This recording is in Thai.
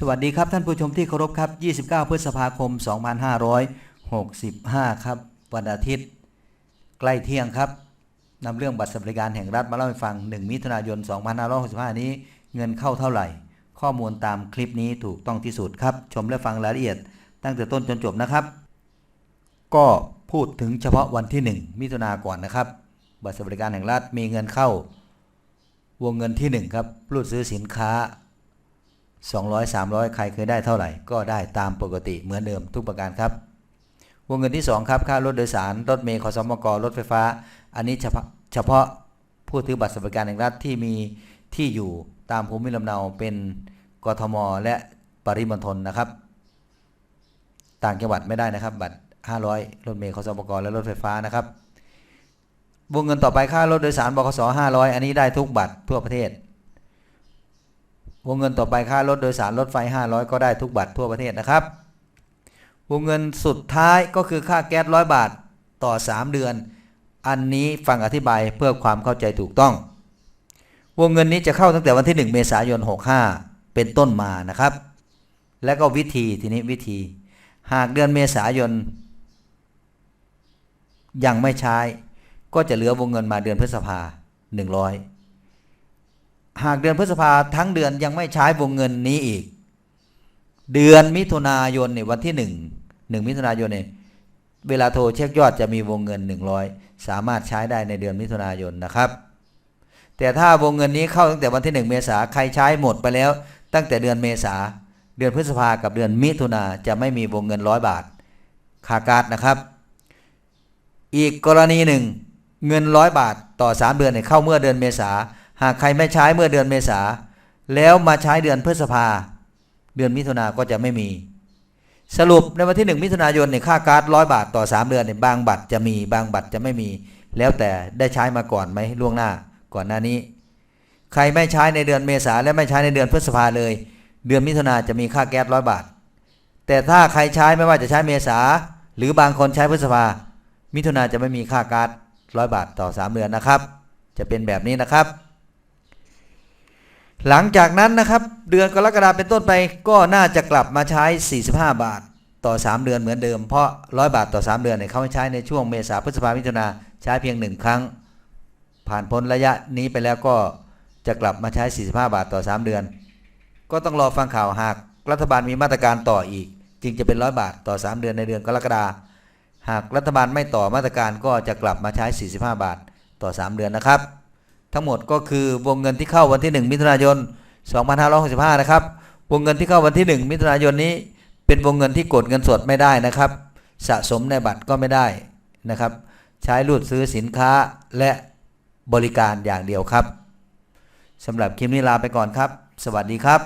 สวัสดีครับท่านผู้ชมที่เคารพครับ 29 พฤษภาคม 2565 ครับ วันอาทิตย์ ใกล้เที่ยงครับนำเรื่องบัตรสวัสดิการแห่งรัฐมาเล่าให้ฟัง 1 มิถุนายน 2565 นี้เงินเข้าเท่าไหร่ ข้อมูลตามคลิปนี้ถูกต้องที่สุดครับ ชมและฟังรายละเอียด ตั้งแต่ต้นจนจบนะครับ ก็พูดถึงเฉพาะวันที่ 1 มิถุนาก่อนนะครับ บัตรสวัสดิการแห่งรัฐมีเงินเข้า วงเงินที่1ครับรูดซื้อสินค้า 200 300 ใครเคยได้เท่าไหร่ ก็ได้ตามปกติเหมือนเดิมทุกประการครับ วงเงินที่ 2 ครับค่ารถโดยสาร รถเมล์ขอสมกรถไฟฟ้า อันนี้เฉพาะผู้ถือบัตรสวัสดิการแห่งรัฐที่มีที่อยู่ตามภูมิลำเนาเป็นกทม และปริมณฑลนะครับ ต่างจังหวัดไม่ได้นะครับ บัตร 500 รถเมล์ขอสมกรและรถไฟฟ้านะครับ วงเงินต่อไปค่ารถโดยสารบขส500 อันนี้ได้ทุกบัตรทั่วประเทศ วงเงินต่อไปค่ารถโดยสารรถไฟ 500 ก็ได้ทุกบัตรทั่วประเทศนะครับ วงเงินสุดท้ายก็คือค่าแก๊สร้อยบาทต่อ 3 เดือน อันนี้ฟังอธิบายเพื่อความเข้าใจถูกต้อง วงเงินนี้จะเข้าตั้งแต่วันที่ 1 เมษายน 65 เป็นต้นมานะครับ และก็วิธีทีนี้วิธี หากเดือนเมษายน ยังไม่ใช้ ก็จะเหลือวงเงินมาเดือนพฤษภา100 หากเดือนพฤษภาทั้งเดือนยังไม่ใช้วงเงินนี้อีก เดือนมิถุนายนเนี่ยวันที่หนึ่งหนึ่งมิถุนายนเนี่ยเวลาโทรเช็คยอดจะมีวงเงิน 100 สามารถใช้ได้ในเดือนมิถุนายนนะครับ แต่ถ้าวงเงินนี้เข้าตั้งแต่วันที่ 1 เมษาใครใช้หมดไปแล้ว ตั้งแต่เดือนเมษาเดือนพฤษภากับเดือนมิถุนาจะไม่มีวงเงินร้อยบาทคาการ์ดนะครับ อีกกรณีหนึ่ง เงินร้อยบาทต่อ 3 เดือนเนี่ยเข้าเมื่อเดือนเมษา หากใครไม่ใช้เมื่อเดือนเมษาแล้วมาใช้เดือนพฤษภา เดือนมิถุนาก็จะไม่มี สรุปในวันที่ 1 มิถุนายนเนี่ยค่าการ์ดร้อยบาทต่อ 3 เดือนเนี่ยบางบัตรจะมีบางบัตรจะไม่มี แล้วแต่ได้ใช้มาก่อนไหมล่วงหน้าก่อนหน้านี้ ใครไม่ใช้ในเดือนเมษาและไม่ใช้ในเดือนพฤษภาเลย เดือนมิถุนาจะมีค่าแก๊สร้อยบาท แต่ถ้าใครใช้ไม่ว่าจะใช้เมษา หรือบางคนใช้พฤษภา มิถุนาจะไม่มีค่าการ์ดร้อยบาทต่อ 3 เดือนนะครับ จะเป็นแบบนี้นะครับ หลังจากนั้นนะครับ เดือนกรกฎาคมเป็นต้นไปก็น่าจะกลับมาใช้ 45 บาทต่อ 3 เดือนเหมือนเดิม เพราะ 100 บาทต่อ 3 เดือนเนี่ยเขาให้ใช้ในช่วงเมษาพฤษภามิถุนาใช้เพียง 1 ครั้ง ผ่านพ้นระยะนี้ไปแล้วก็จะกลับมาใช้ 45 บาทต่อ 3 เดือน ก็ต้องรอฟังข่าวหากรัฐบาลมีมาตรการต่ออีก จึงจะเป็น 100 บาทต่อ 3 เดือนในเดือนกรกฎาคมหากรัฐบาลไม่ต่อมาตรการก็จะกลับมาใช้ 45 บาทต่อ 3 เดือนนะครับ ทั้งหมดก็คือวงเงินที่เข้าวันที่ 1 มิถุนายน 2565 นะครับ วงเงินที่เข้าวันที่ 1 มิถุนายนนี้ เป็นวงเงินที่กดเงินสดไม่ได้นะครับ สะสมในบัตรก็ไม่ได้นะครับ ใช้รูดซื้อสินค้าและบริการอย่างเดียวครับสำหรับคลิปนี้ลาไปก่อนครับ สวัสดีครับ